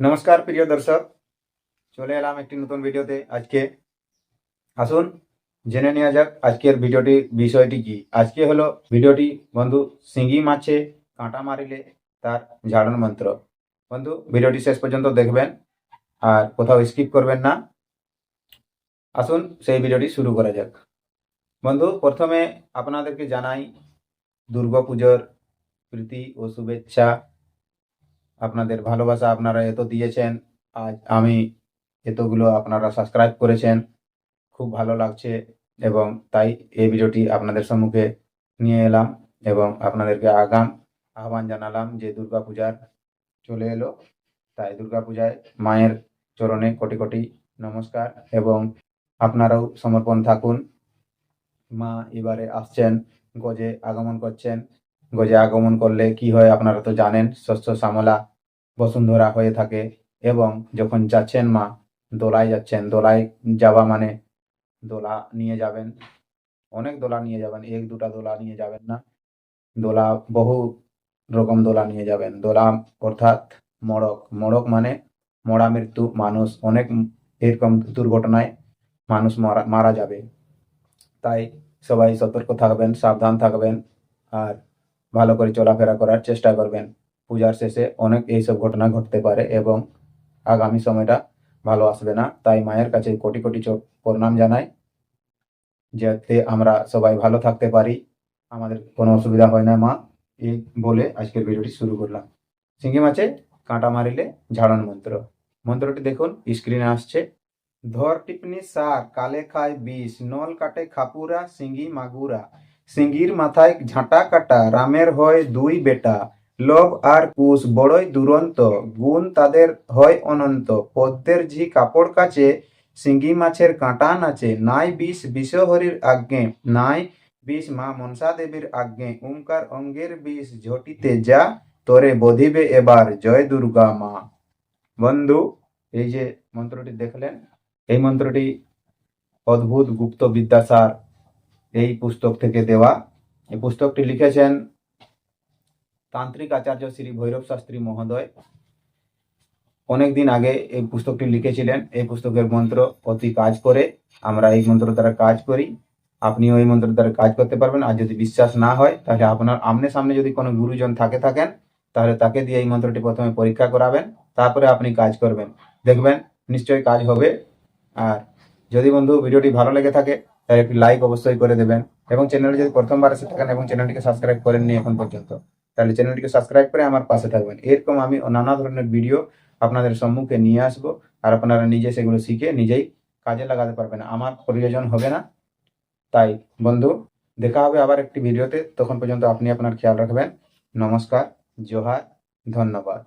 নমস্কার, প্রিয় দর্শক। চলে এলাম একটি নতুন ভিডিওতে আজকে। আসুন, জেনে নেওয়া যাক আজকের ভিডিওটির বিষয়টি কি? আজকে হলো ভিডিওটি, বন্ধু, সিঙ্গি মাছে কাঁটা মারিলে তার ঝাড়ন মন্ত্র। বন্ধু, ভিডিওটি শেষ পর্যন্ত দেখবেন, আর কোথাও স্কিপ করবেন না। আসুন, সেই ভিডিওটি শুরু করা যাক। বন্ধু, প্রথমে আপনাদেরকে জানাই দুর্গাপুজোর প্রীতি ও শুভেচ্ছা। আপনাদের ভালোবাসা আপনারা এত দিয়েছেন, আজ আমি এতগুলো আপনারা সাবস্ক্রাইব করেছেন, খুব ভালো লাগছে এবং তাই এই ভিডিওটি আপনাদের সম্মুখে নিয়ে এলাম এবং আপনাদেরকে আগাম আহ্বান জানালাম যে দুর্গাপূজার চলে এলো। তাই দুর্গাপূজায় মায়ের চরণে কোটি কোটি নমস্কার এবং আপনারাও সমর্পণ থাকুন। মা এবারে আসছেন, গজে আগমন করছেন গজে আগমন করলে কি হয় আপনারা তো জানেন শস্য শ্যামলা বসুন্ধরা হয়ে থাকে এবং যখন যাচ্ছেন মা, দোলায় যাচ্ছেন। দোলায় যাওয়া মানে দোলা নিয়ে যাবেন। অনেক দোলা নিয়ে যাবেন, এক দুটা দোলা নিয়ে যাবেন না। দোলা বহু রকম দোলা নিয়ে যাবেন। দোলা অর্থাৎ মড়ক। মড়ক মানে মরা মৃত্যু, মানুষ। অনেক এরকম দুর্ঘটনায় মানুষ মারা মারা যাবে। তাই সবাই সতর্ক থাকবেন, সাবধান থাকবেন। আর ভালো করে চলাফেরা করার চেষ্টা করবেন। পূজার শেষে অনেক এইসব ঘটনা ঘটতে পারে এবং আগামী সময়টা ভালো আসবে না। তাই মায়ের কাছে কোটি কোটি প্রণাম জানাই। যাতে আমরা সবাই ভালো থাকতে পারি। আমাদের কোনো অসুবিধা হয় না মা। এই বলে আজকের ভিডিওটি শুরু করলাম। সিঙ্গি মাছে কাঁটা মারিলে ঝাড়ন মন্ত্র। মন্ত্রটি দেখুন, স্ক্রিনে আসছে। ধর টিপনি সার, কালে খায় বিষ, নল কাটে খাপুরা, সিঙ্গি মাগুরা। সিঙ্গির মাথায় ঝাঁটা কাটা, রামের হয় দুই বেটা। লোভ আর কুশ বড়ই দুরন্ত, গুণ তাদের হয় অনন্ত। পদ্মের ঝি কাপড় কাচে, সিঙ্গি মাছের কাঁটা নাচে। নাই বিষ বিশ্বহরির আজ্ঞে, নাই বিষ মা মনসা দেবীর আজ্ঞে। ওঙ্কার অঙ্গের বিষ ঝটিতে যা, তোরে বধিবে এবার জয় দুর্গা মা। বন্ধু, এই যে মন্ত্রটি দেখলেন, এই মন্ত্রটি অদ্ভুত গুপ্ত বিদ্যাসার এই পুস্তক থেকে দেওয়া। এই পুস্তকটি লিখেছেন তান্ত্রিক আচার্য শ্রী ভৈরব শাস্ত্রী মহোদয়। অনেক দিন আগে এই পুস্তকটি লিখেছিলেন। এই পুস্তকের মন্ত্র অতি কাজ করে। আমরা এই মন্ত্র দ্বারা কাজ করি। আপনিও এই মন্ত্র দ্বারা কাজ করতে পারবেন। আর যদি বিশ্বাস না হয়, তাহলে আপনার আমনে সামনে যদি কোনো গুরুজন থাকে থাকেন, তাহলে তাকে দিয়ে এই মন্ত্রটি প্রথমে পরীক্ষা করাবেন। তারপরে আপনি কাজ করবেন। দেখবেন নিশ্চয়ই কাজ হবে। আর যদি বন্ধু ভিডিওটি ভালো লেগে থাকে, তাহলে একটি লাইক অবশ্যই করে দেবেন। এবং চ্যানেলে যদি প্রথমবার এসে থাকেন এবং চ্যানেলটিকে সাবস্ক্রাইব করেননি এখন পর্যন্ত, তাহলে চ্যানেলটিকে সাবস্ক্রাইব করে আমার পাশে থাকবেন। এরকম আমি নানা ধরনের ভিডিও আপনাদের সম্মুখে নিয়ে আসব, আর আপনারা নিজে সেগুলো শিখে নিজেই কাজে লাগাতে পারবেন। আমার প্রয়োজন হবে না। তাই বন্ধু, দেখা হবে আবার একটি ভিডিওতে তখন পর্যন্ত আপনি আপনার খেয়াল রাখবেন। নমস্কার, জোহার, ধন্যবাদ।